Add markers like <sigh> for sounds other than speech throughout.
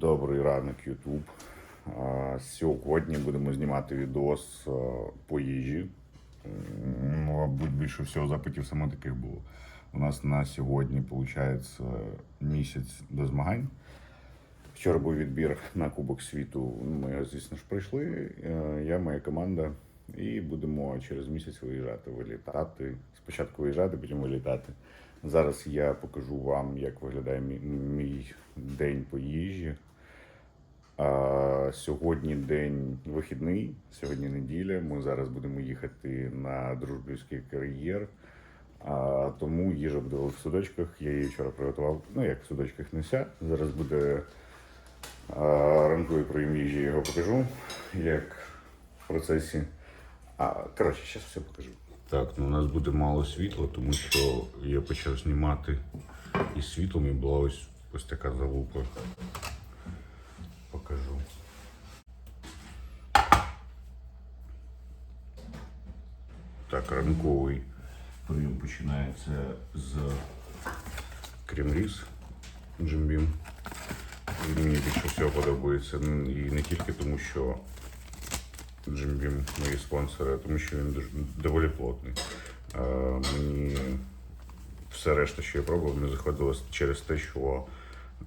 Добрий ранок, Ютуб. Сьогодні будемо знімати відос по їжі. Мабуть, більше всього запитів саме таких було. У нас на сьогодні, виходить, місяць до змагань. Вчора був відбір на Кубок світу. Ми, звісно ж, пройшли. Е, Я, моя команда, і будемо через місяць виїжджати, вилітати. Спочатку виїжджати, потім вилітати. Зараз я покажу вам, як виглядає мій день по їжі. А, сьогодні день вихідний, сьогодні неділя. Ми зараз будемо їхати на дружбівський кар'єр. А, тому їжа буде в судочках. Я її вчора приготував. Ну як в судочках не вся. Зараз буде а, ранковий прийом їжі, я його покажу, як в процесі. А, коротше, зараз все покажу. Так, ну у нас буде мало світла, тому що я почав знімати із світлом і була ось, ось така залупа. Покажу. Так, ранковий прийом починається з крем-різ Джимбім. Мені більше всього подобається. І не тільки тому, що Джимбім мої спонсори, а тому що він доволі плотний. Мені все решта, що я пробував, не заходило через те, що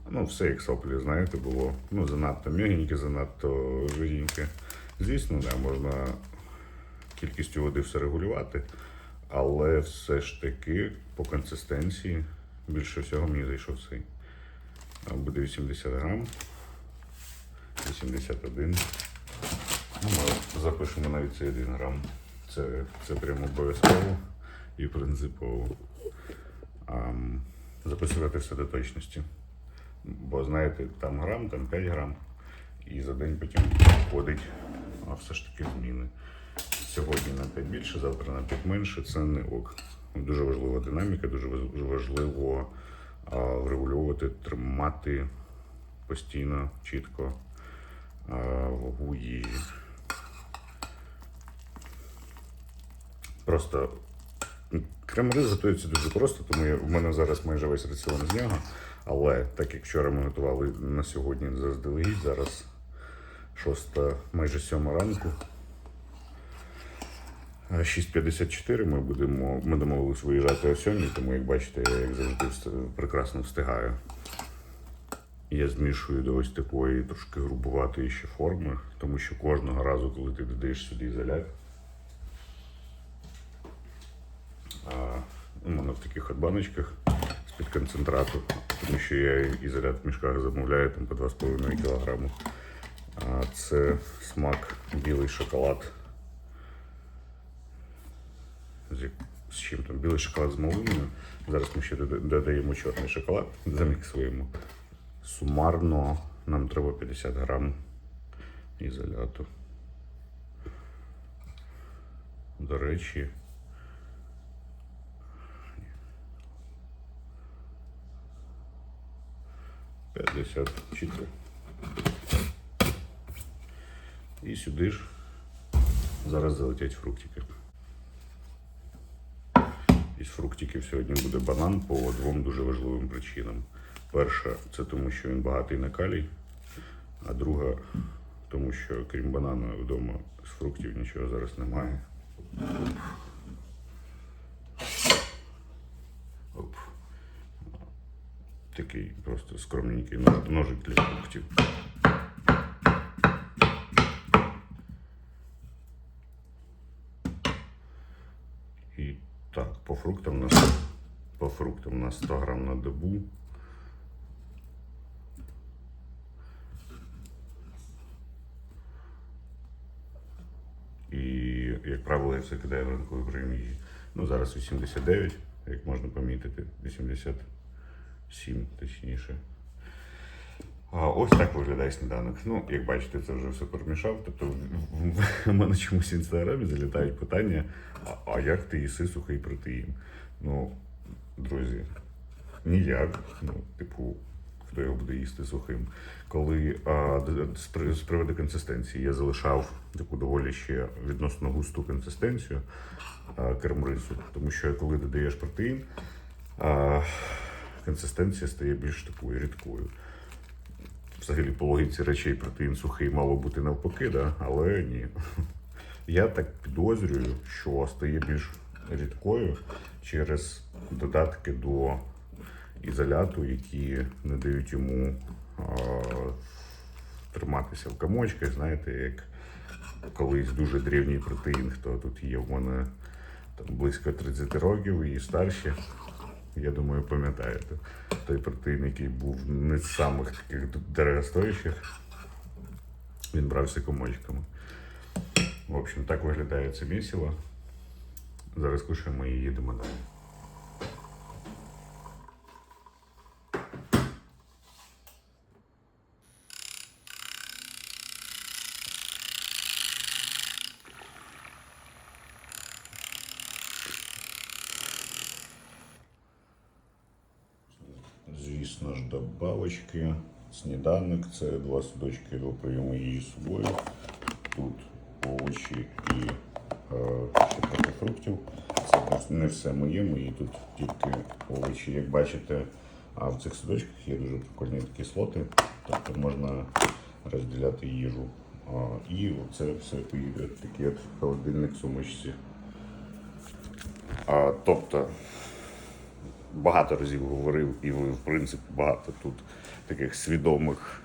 ну, все як соплі, знаєте, було ну, занадто м'ягеньке, занадто жирненьке. Звісно, да, можна кількістю води все регулювати, але все ж таки по консистенції більше всього мені зайшов цей. Буде 80 грам, 81. Ну, ми запишемо навіть цей 1 грам. Це, це прямо обов'язково і принципово. Ам, записувати все до точності. Бо знаєте, там грам, там 5 грам. І за день потім входить все ж таки зміни. Сьогодні на 5 більше, завтра на 5 менше. Це не ок. Дуже важлива динаміка, дуже важливо врегульовувати, тримати постійно, чітко вагу їжі. Просто крем-рис готується дуже просто, тому я, в мене зараз майже весь раціон з нього. Але так як вчора ми готували на сьогодні заздалегідь, зараз шоста, майже сьома ранку. А 6.54 ми будемо, ми домовились виїжджати о 7, тому як бачите, я як завжди прекрасно встигаю. Я змішую до ось такої трошки грубуватої ще форми, тому що кожного разу, коли ти додаєш сюди ізолят, у мене в таких от баночках з-під концентрату, тому що я ізолят в мішках замовляю там по 2,5 кг. Це смак білий шоколад. З, чим там білий шоколад з малиною. Зараз ми ще додаємо чорний шоколад, заміксуємо. Сумарно нам треба 50 грам ізоляту. До речі, п'ятдесят. І сюди ж зараз залетять фруктики. Із фруктиків сьогодні буде банан по двом дуже важливим причинам. Перша це тому, що він багатий на калій, а друга тому, що крім банана вдома з фруктів нічого зараз немає. Оп. Такий просто скромненький ножик для фруктів. І так, по фруктам у нас, по фруктам у нас 100 грам на добу. І, як правило, я все кидаю в ранковий прийом їжі. Ну, зараз 89, як можна помітити, 87 точніше. Ось так виглядає сніданок. Ну, як бачите, це вже все перемішав. Тобто в, мене чомусь в інстаграмі залітають питання: а, як ти їси сухий протеїн? Ну, друзі, ніяк. Ну, типу, хто його буде їсти сухим. Коли а, з приводу консистенції я залишав таку доволі ще відносно густу консистенцію а, кермрису, тому що коли додаєш протеїн, а, консистенція стає більш такою рідкою. Взагалі по логіці речей протеїн сухий мало бути навпаки, да? але ні. <laughs> Я так підозрюю, що стає більш рідкою через додатки до ізоляту, які не дають йому а, триматися в комочках, знаєте, як колись дуже древній протеїн, хто тут є в мене там, близько 30 років і старші. Я думаю, пам'ятаєте. Той протеїн, який був не з самих таких дорогостоящих, він брався комочками. В общем, так виглядає це місіво. Зараз кушаємо і їдемо далі. Звісно ж, добавочки. Сніданок це два судочки до прийому їжі з собою. Тут овочі і е, трохи фруктів. Це не все моє, мої тут тільки овочі. Як бачите, а в цих судочках є дуже прикольні такі слоти, тобто можна розділяти їжу. І це все поїде такий от холодильник сумочці. А, тобто багато разів говорив, і ви, в принципі, багато тут таких свідомих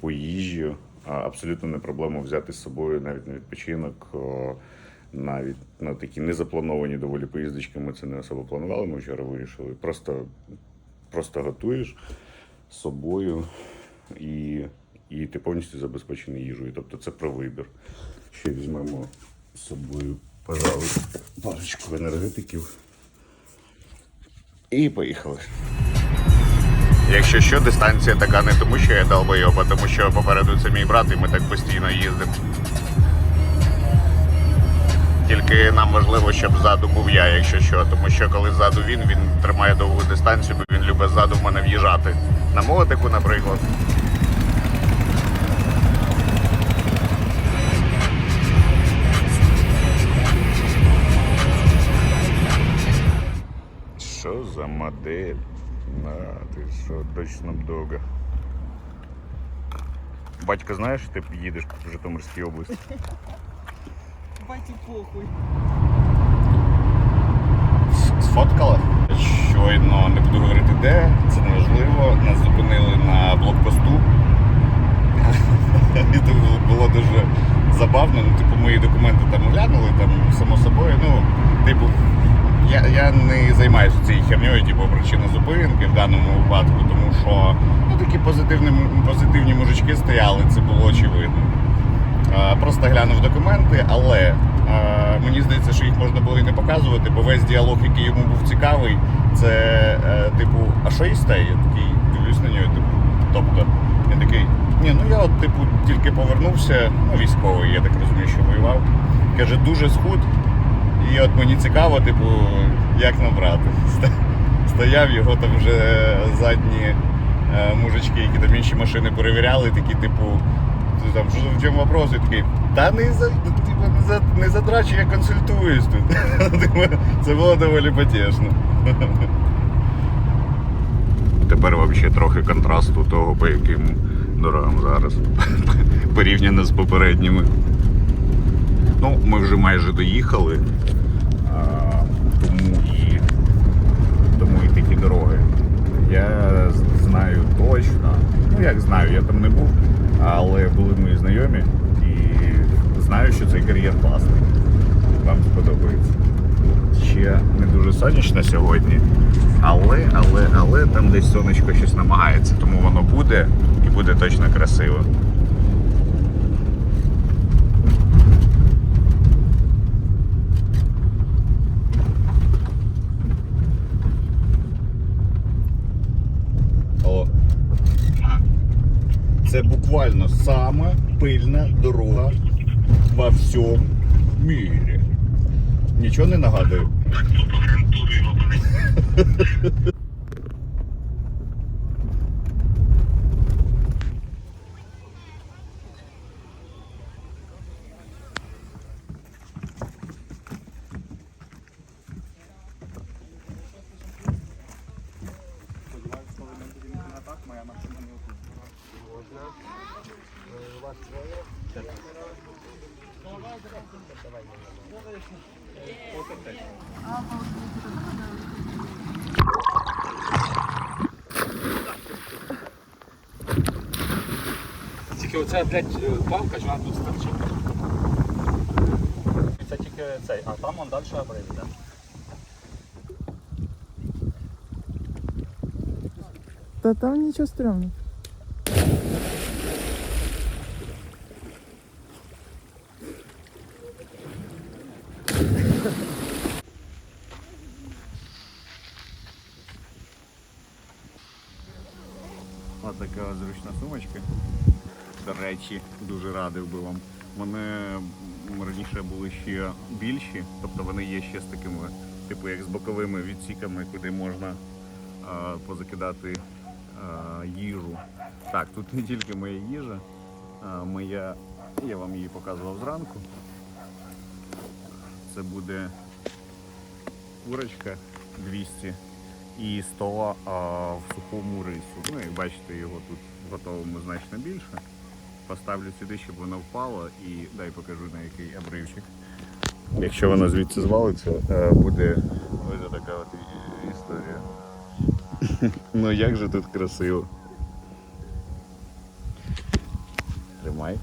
по їжі. Абсолютно не проблема взяти з собою навіть на відпочинок, навіть на такі незаплановані доволі поїздочки. Ми це не особо планували. Ми вчора вирішили. Просто, просто готуєш з собою і, і ти повністю забезпечений їжею. Тобто це про вибір. Ще візьмемо з собою, пожалуй, парочку енергетиків. І поїхали. Якщо що, дистанція така не тому, що я долбойоба, тому що попереду це мій брат, і ми так постійно їздимо. Тільки нам важливо, щоб ззаду був я, якщо що. Тому що коли ззаду він, він тримає довгу дистанцію, бо він любить ззаду в мене в'їжджати. На мотику, наприклад. Що за модель? На, ти що, точно дога. Батько, знаєш, що ти їдеш в Житомирській області? <laughs> Баті похуй. Сфоткала? Щойно не буду говорити де, це не важливо. Нас зупинили на блокпосту. <laughs> І це було дуже забавно. Ну, типу, мої документи там оглянули, там, само собою. Ну, типу, я, я не займаюся цією херньою, типу, причина зупинки в даному випадку, тому що ну, такі позитивні, позитивні мужички стояли, це було очевидно. Е, Просто глянув документи, але е, мені здається, що їх можна було і не показувати, бо весь діалог, який йому був цікавий, це е, типу, а що їсте? Я такий дивлюсь на нього, типу, тобто, він такий, ні, ну я от типу тільки повернувся, ну військовий, я так розумію, що воював. Каже, дуже схуд. І от мені цікаво, типу, як набрати. <laughs> Стояв його там вже задні е, мужички, які там інші машини перевіряли, такі, типу, «Ти там, що в чому вопрос? І такий, та не за типу, не за не затрачу, я консультуюсь тут. <laughs> Типу, Це було доволі потішно. Тепер взагалі трохи контрасту того, по яким дорогам зараз. <laughs> Порівняно з попередніми. Ну, ми вже майже доїхали, тому і тому і такі дороги. Я знаю точно, ну як знаю, я там не був, але були мої знайомі і знаю, що цей кар'єр класний. Вам сподобається. Ще не дуже сонячно сьогодні, але, але, але там десь сонечко щось намагається, тому воно буде і буде точно красиво. Це буквально сама пильна дорога во всьому мірі. Нічого не нагадую. Так, моя машина не окупила. Тільки оця, блядь, палка, що вона тут стерчить. Це тільки цей, а там он далі обрив. Та там нічого стрьомного. Ось така зручна сумочка. До речі, дуже радив би вам. Вони раніше були ще більші, тобто вони є ще з такими, типу як з боковими відсіками, куди можна а, позакидати а, їжу. Так, тут не тільки моя їжа, а моя, я вам її показував зранку. Це буде курочка 200 і 100 а, в сухому рису. Ну, як бачите, його тут готовимо значно більше. Поставлю сюди, щоб воно впало і дай покажу на який обривчик. Якщо воно звідси звалиться, е, буде ось така от історія. <laughs> ну як же тут красиво. Тримай.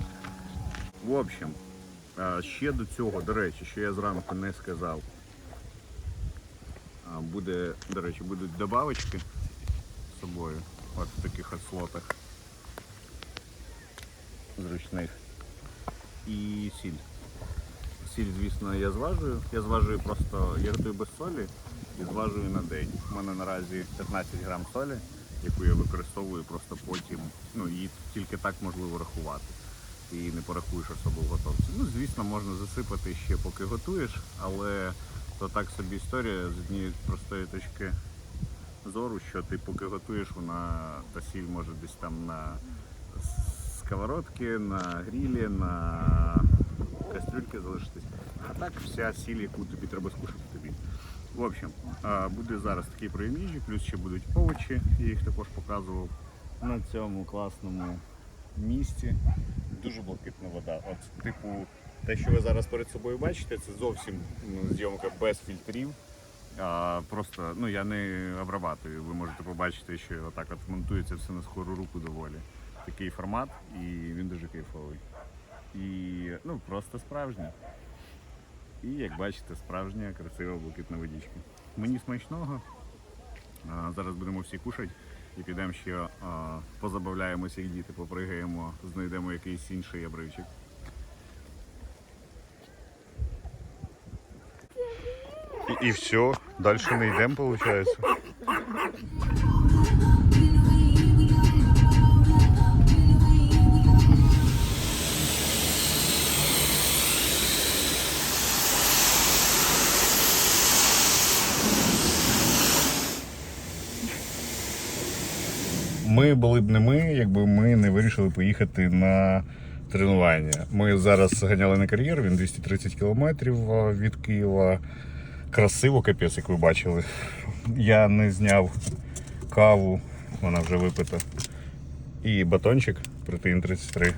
В общем, е, ще до цього, до речі, що я зранку не сказав. Буде, до речі, будуть добавочки з собою. От в таких от слотах. Зручних. І сіль. Сіль, звісно, я зважую. Я зважую просто, я готую без солі і зважую на день. У мене наразі 15 грам солі, яку я використовую просто потім. Ну, її тільки так можливо рахувати. І не порахуєш особо в готовці. Ну, звісно, можна засипати ще поки готуєш, але то так собі історія з однієї простої точки зору, що ти поки готуєш, вона та сіль може десь там на сковородці, на грілі, на кастрюльці залишитись. А так вся сіль, яку тобі треба скушати тобі. В общем, буде зараз такий їжі, плюс ще будуть овочі, я їх також показував на цьому класному місці. Дуже блакитна вода. От, типу, те, що ви зараз перед собою бачите, це зовсім ну, зйомка без фільтрів. А, просто ну я не обрабатую. Ви можете побачити, що отак от монтується все на скору руку доволі. Такий формат, і він дуже кайфовий. І ну просто справжній. І як бачите, справжня красива блакитна водичка. Мені смачного. А, зараз будемо всі кушати і підемо ще а, позабавляємося, як діти, попригаємо, знайдемо якийсь інший обривчик. І, і все, далі не йдемо, виходить. Були б не ми, якби ми не вирішили поїхати на тренування. Ми зараз ганяли на кар'єр, він 230 кілометрів від Києва. Красиво, капець, як ви бачили. Я не зняв каву, вона вже випита. І батончик протеїн 33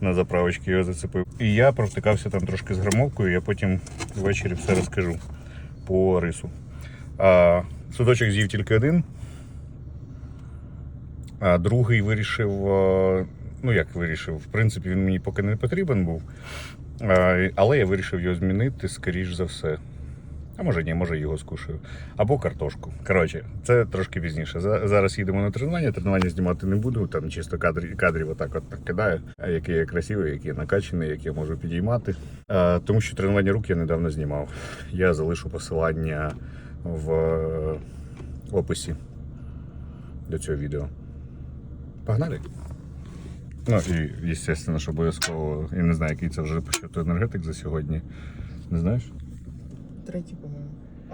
на заправочці його зацепив. І я провтикався там трошки з грамовкою, я потім ввечері все розкажу по рису. А, судочок з'їв тільки один. Другий вирішив, е, ну як вирішив, в принципі, він мені поки не потрібен був. Але я вирішив його змінити, скоріш за все. А може ні, може його скушаю. Або картошку. Коротше, це трошки пізніше. Зараз їдемо на тренування. Тренування знімати не буду. Там чисто кадрів, кадрів отак от накидаю, а який я красивий, який я накачаний, як я можу підіймати. Тому що тренування рук я недавно знімав. Я залишу посилання в е, описі до цього відео. Погнали. Ну і, звісно, що обов'язково. Я не знаю, який це вже по счету енергетик за сьогодні. Не знаєш? Третій, по-моєму.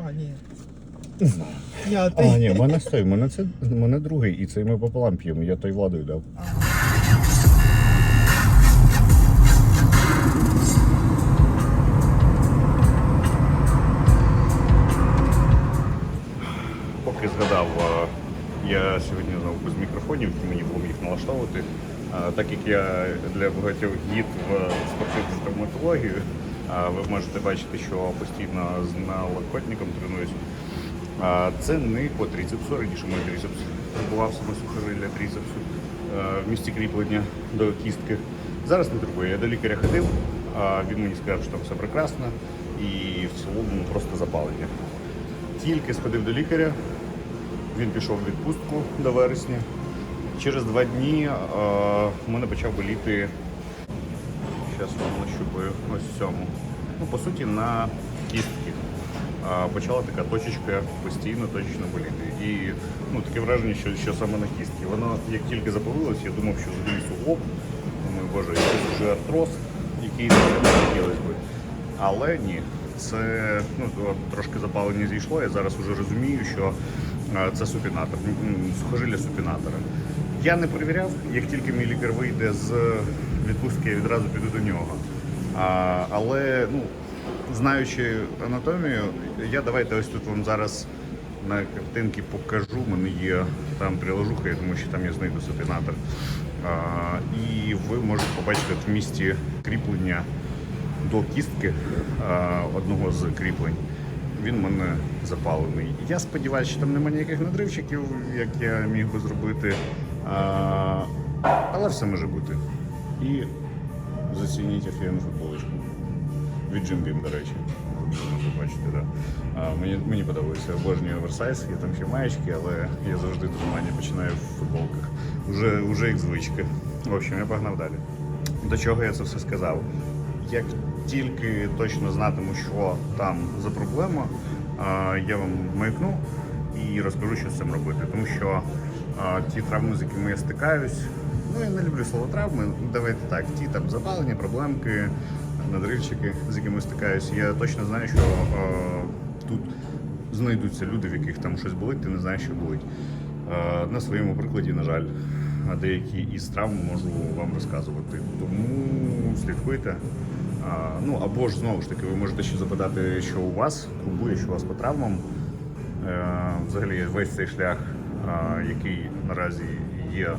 А, ні. Не знаю. П'ятий. А, ні, в мене стой, в мене це в мене другий, і цей ми пополам п'ємо. Я той владою дав. Поки згадав, а, я сьогодні знову без мікрофонів, мені було їх налаштовувати. Так як я для багатьох гід в спортивну травматологію, ви можете бачити, що постійно з налокотником тренуюсь. Це не по трицепсу, раніше мій трицепс турбував саме сухожилля трицепсу в місці кріплення до кістки. Зараз не турбує. Я до лікаря ходив, а він мені сказав, що там все прекрасно і в цілому просто запалення. Тільки сходив до лікаря, він пішов в відпустку до вересня. Через два дні е, в мене почав боліти. Зараз вам нащупаю ось цьому. Ну, по суті, на кістки. Почала така точечка постійно точечно боліти. І ну, таке враження, що, що саме на кістки. Воно як тільки запалилось, я думав, що заболів суглоб. Думаю, боже, якийсь вже артроз, який не хотілося би. Але ні, це ну, трошки запалення зійшло. Я зараз вже розумію, що це супінатор, сухожилля супінатора. Я не перевіряв, як тільки мій лікар вийде з відпустки, я відразу піду до нього. А, але ну, знаючи анатомію, я давайте ось тут вам зараз на картинці покажу. Мене є там приложуха, я думаю, що там я знайду супінатор. А, і ви можете побачити в місті кріплення до кістки а, одного з кріплень. Він в мене запалений. Я сподіваюся, що там немає ніяких надривчиків, як я міг би зробити. А, але все може бути. І зацініть офігенну футболочку. Від Jim Beam, до речі. Можна побачити, да. А, мені, мені подобається обожнюю оверсайз, є там ще маєчки, але я завжди тренування починаю в футболках. Уже, уже як звичка. В общем, я погнав далі. До чого я це все сказав? Як тільки точно знатиму, що там за проблема, я вам маякну і розкажу, що з цим робити. Тому що ті травми, з якими я стикаюсь, ну я не люблю слово травми, давайте так, ті там запалення, проблемки, надривчики, з якими стикаюсь, я точно знаю, що тут знайдуться люди, в яких там щось болить, ти не знаєш, що болить. На своєму прикладі, на жаль, деякі із травм можу вам розказувати. Тому слідкуйте. Ну або ж знову ж таки, ви можете ще запитати, що у вас турбує, що у вас по травмам. Е, Взагалі весь цей шлях, який наразі є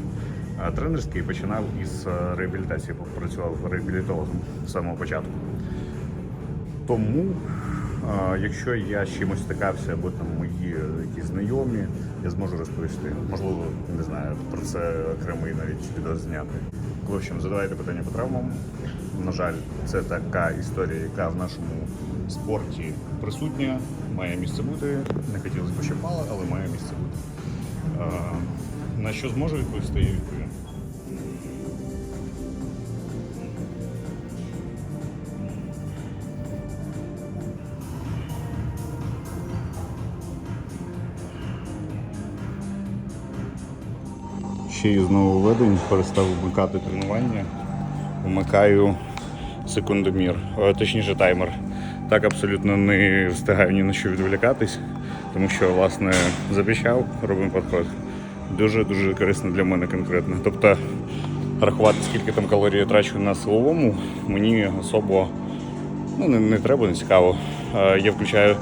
тренерський, починав із е, реабілітації. Працював реабілітологом з самого початку. Тому, якщо я з чимось стикався, або там мої якісь знайомі, я зможу розповісти. Можливо, не знаю, про це окремий навіть відео зняти. В общем, задавайте питання по травмам. На жаль, це така історія, яка в нашому спорті присутня, має місце бути. Не хотілося б, щоб мало, але має місце бути. На що зможу відповісти, я відповім. Ще із нововведень перестав вмикати тренування. Вмикаю секундомір, точніше таймер. Так абсолютно не встигаю ні на що відволікатись, тому що, власне, запіщав, робимо підход. Дуже-дуже корисно для мене конкретно. Тобто рахувати, скільки там калорій я трачу на силовому, мені особо ну, не, не треба, не цікаво. Я включаю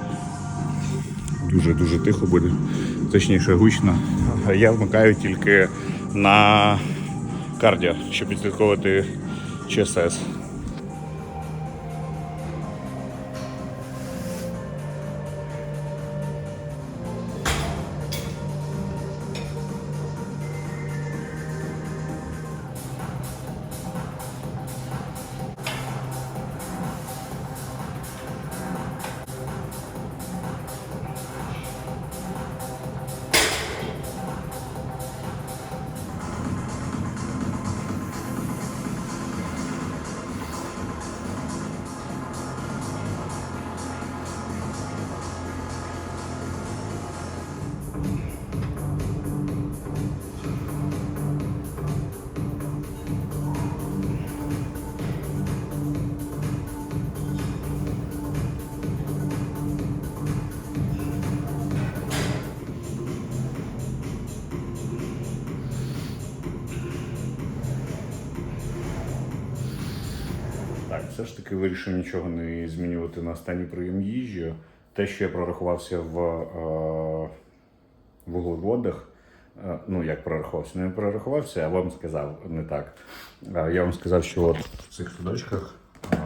дуже-дуже тихо буде, точніше гучно. Я вмикаю тільки на кардіо, щоб відслідковувати ЧСС. Так, таки вирішив нічого не змінювати на останній прийом їжі. Те, що я прорахувався в е, вуглеводах, Е, Ну, як прорахувався? Не прорахувався, а вам сказав не так. Е, Я вам сказав, що от в цих судочках, е,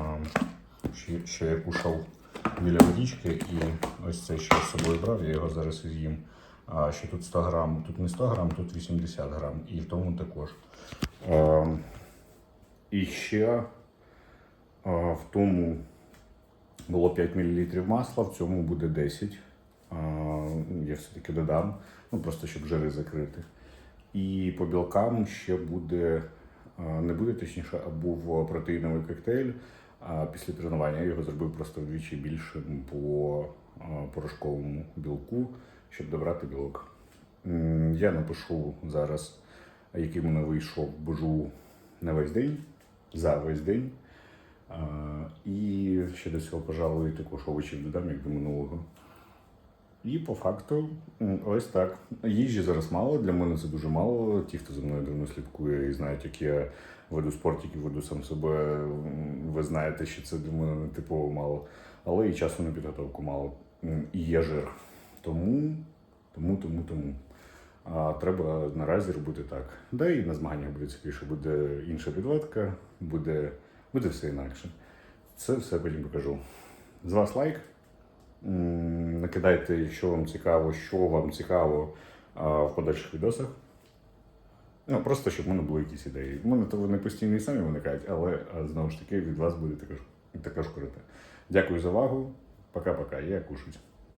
що, я кушав біля водички, і ось це що з собою брав, я його зараз з'їм. А що тут 100 грам, тут не 100 грам, тут 80 грам. І в тому також. Е, І ще в тому було 5 мл масла, в цьому буде 10. Я все-таки додам, ну просто щоб жири закрити. І по білкам ще буде, не буде точніше, а був протеїновий коктейль. Після тренування я його зробив просто вдвічі більшим по порошковому білку, щоб добрати білок. Я напишу зараз, який мене вийшов божу на весь день, за весь день. І ще до цього, пожалуй, також овочів додам, як до минулого. І по факту, ось так. Їжі зараз мало. Для мене це дуже мало. Ті, хто за мною давно слідкує і знають, як я веду спортики, веду сам себе. Ви знаєте, що це для мене не типово мало. Але і часу на підготовку мало. І є жир. Тому, тому, тому, тому. А треба наразі робити так. Да і на змаганнях буде цікавіше, буде інша підводка, буде, буде все інакше. Це все потім покажу. З вас лайк. Накидайте, якщо вам цікаво, що вам цікаво в подальших відосах. Ну, просто щоб в мене були якісь ідеї. У мене то вони постійно і самі виникають, але знову ж таки від вас буде також, також круто. Дякую за увагу. Пока-пока. Я кушать.